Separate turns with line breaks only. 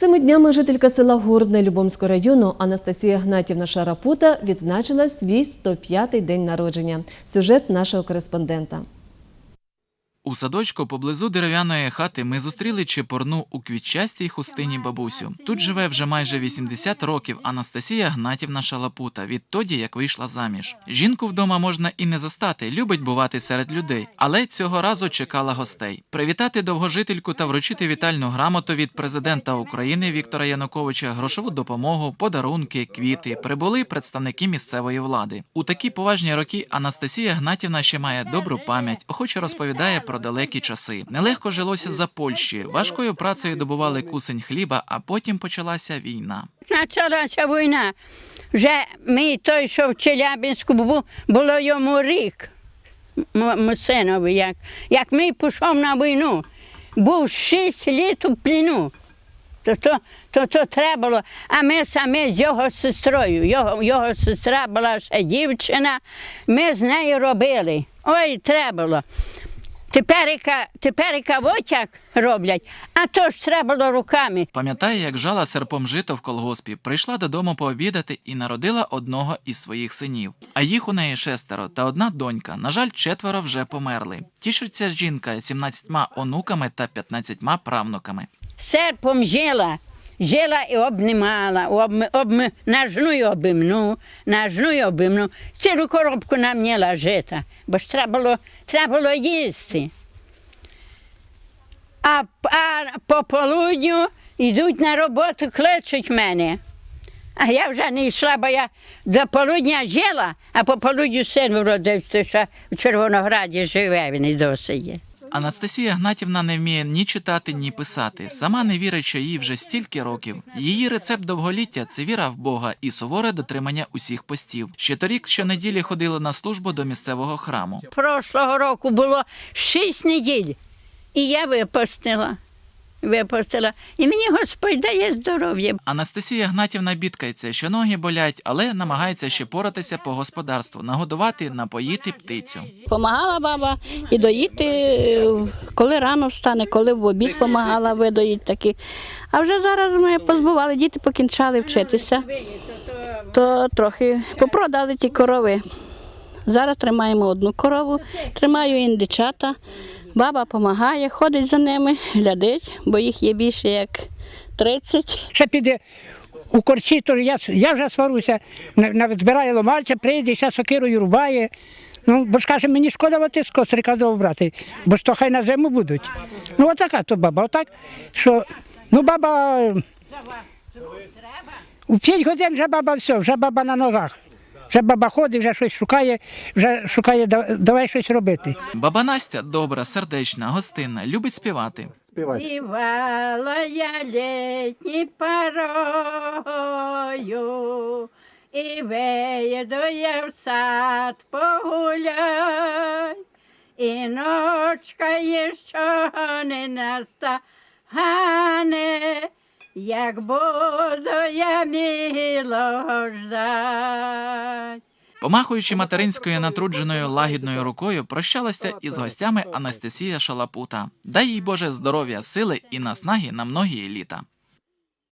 Цими днями жителька села Гордне Любомського району Анастасія Гнатівна Шарапута відзначила свій 105-й день народження. Сюжет нашого кореспондента.
У садочку поблизу дерев'яної хати ми зустріли чепурну у квітчастій хустині бабусю. Тут живе вже майже 80 років Анастасія Гнатівна Шалапута відтоді, як вийшла заміж. Жінку вдома можна і не застати, любить бувати серед людей, але цього разу чекала гостей. Привітати довгожительку та вручити вітальну грамоту від президента України Віктора Януковича, грошову допомогу, подарунки, квіти прибули представники місцевої влади. У такі поважні роки Анастасія Гнатівна ще має добру пам'ять, охоче розповідає про далекі часи. Нелегко жилося за Польщі. Важкою працею добували кусень хліба, а потім почалася війна.
Почалася війна. Вже ми той, що в Челябинську був, було йому рік. синові, як, як ми пішов на війну, був шість літ у пліну. То, то, то, то треба було. А ми самі з його сестрою. Його, його сестра була ще дівчина. Ми з нею робили. Ой, треба було. Теперіка, теперіка отяк роблять, а то ж треба було руками.
Пам'ятає, як жала серпом жито в колгоспі, прийшла додому пообідати і народила одного із своїх синів. А їх у неї шестеро та одна донька. На жаль, четверо вже померли. Тішиться жінка 17 онуками та 15 правнуками.
серпом жила, жила і обнімала, об, об, нажну й обімну, нажну й обімну. Цілу коробку нам міла жита, бо ж треба було, треба було їсти. А, а по полудню йдуть на роботу, кличуть мене. А я вже не йшла, бо я до полудня жила, а по полудню син вродився, що в Червонограді живе, він і досі є.
Анастасія Гнатівна не вміє ні читати, ні писати. Сама не вірить, що їй вже стільки років. Її рецепт довголіття це віра в Бога і суворе дотримання усіх постів. Ще торік щонеділі ходили на службу до місцевого храму.
Прошлого року було шість неділь, і я випустила. Випустила. І мені Господь дає здоров'я.
Анастасія Гнатівна бідкається, що ноги болять, але намагається ще поратися по господарству, нагодувати, напоїти птицю.
Помагала баба і доїти, е, коли рано встане, коли в обід помагала видоїть такі. А вже зараз ми позбували, діти покінчали вчитися, то трохи попродали ті корови. Зараз тримаємо одну корову, тримаю індичата. Баба допомагає, ходить за ними, глядить, бо їх є більше як 30.
ще піде у корчі, то я, я вже сваруся, навіть збирає ломальця, прийде, ще сокирою рубає. Ну, бо ж каже, мені шкода оти з кострика брати, бо ж то хай на зиму будуть. Ну, отака то баба, отак, що, ну, баба, у 5 годин вже баба все, вже баба на ногах. Вже баба ходить, вже щось шукає, вже шукає, давай щось робити.
Баба Настя добра, сердечна, гостинна, любить співати.
Співала я літні порою, і вийду я в сад погуляй, і ночка є що не настане, як буду я милого ждать.
Помахуючи материнською натрудженою лагідною рукою, прощалася із гостями Анастасія Шалапута. Дай їй Боже здоров'я, сили і наснаги на многії літа.